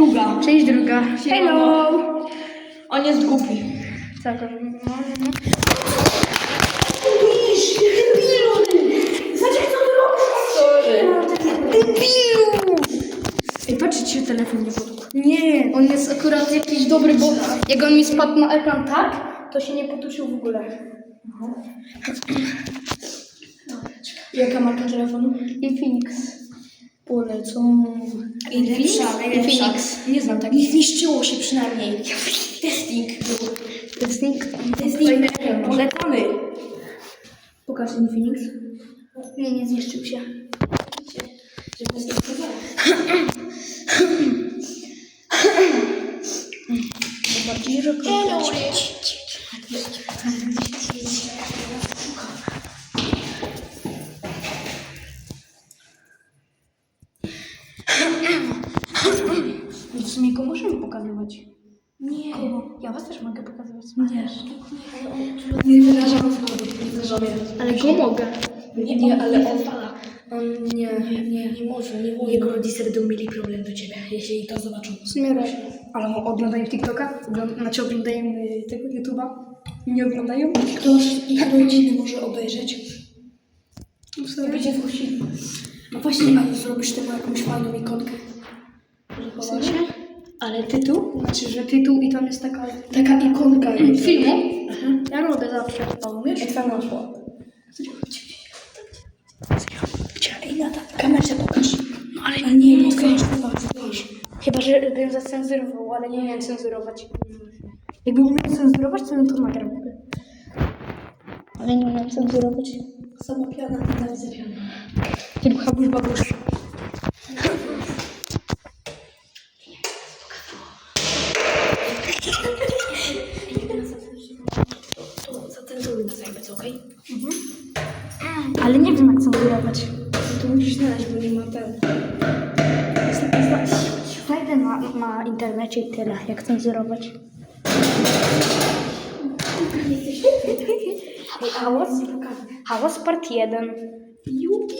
druga. Część druga. Hello! On jest głupi. Tak, no, no, no. Widzisz, debilu! Zobacz, co ty robisz? Sorry. Debilu! Ej, patrzcie, ci się telefon nie podkłada. Nie, on jest akurat jakiś dobry, bo jak on mi spadł na ekran tak, to się nie potusił w ogóle. Jaka marka telefonu? Infinix. Polecą. Infinix? Infinix. Nie znam takich. Zniszczyło się przynajmniej. Testing. Testing. Testing. Polecamy. Pokaż Infinix. Nie, nie zniszczył się. Żeby zniszczyło. Bardziej Hello. W sumie go możemy pokazywać. Nie. Kogo? Ja was też mogę pokazywać. Nie. Nie wyrażam zgody. Nie wyrażamy. Ale go mogę. Nie, nie, ale on... On nie, nie, nie może, nie może. Jego rodzice będą mieli problem do ciebie, jeśli to zobaczą. W sumie raczej. Ale oglądają TikToka? Ogląd- znaczy oglądają y, tego YouTube'a? Nie oglądają? Ktoś ich rodziny może obejrzeć. W I sumie. będzie zgłosili. A właśnie, ale zrobisz temu jakąś fajną ikonkę. Ale tytuł? Znaczy, że tytuł i tam jest taka... Taka ikonka jest. Filmu? Aha. Ja robię zawsze. A umiesz? Jak tam naszło? Gdzie? Ej, Nata, kamerze pokaż. No ale Ale nie, nie zobacz. Chyba, że bym zacenzurował, ale nie umiem cenzurować. Jakbym umiał cenzurować, to bym to nagrał. Ale nie umiem cenzurować. Sama piana, nienawidzę piany. Tylko habusz babusz. Co, okej? Ale nie wiem jak cenzurować. To musisz znaleźć, bo nie ma ten. Znajdę na, na internecie i tyle, jak cenzurować. Hałas? Hałas part 1. Jupi!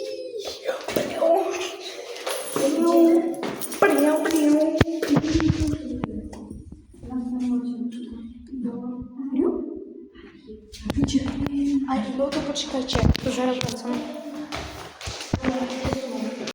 Ale no to poczekajcie, to zaraz wracam.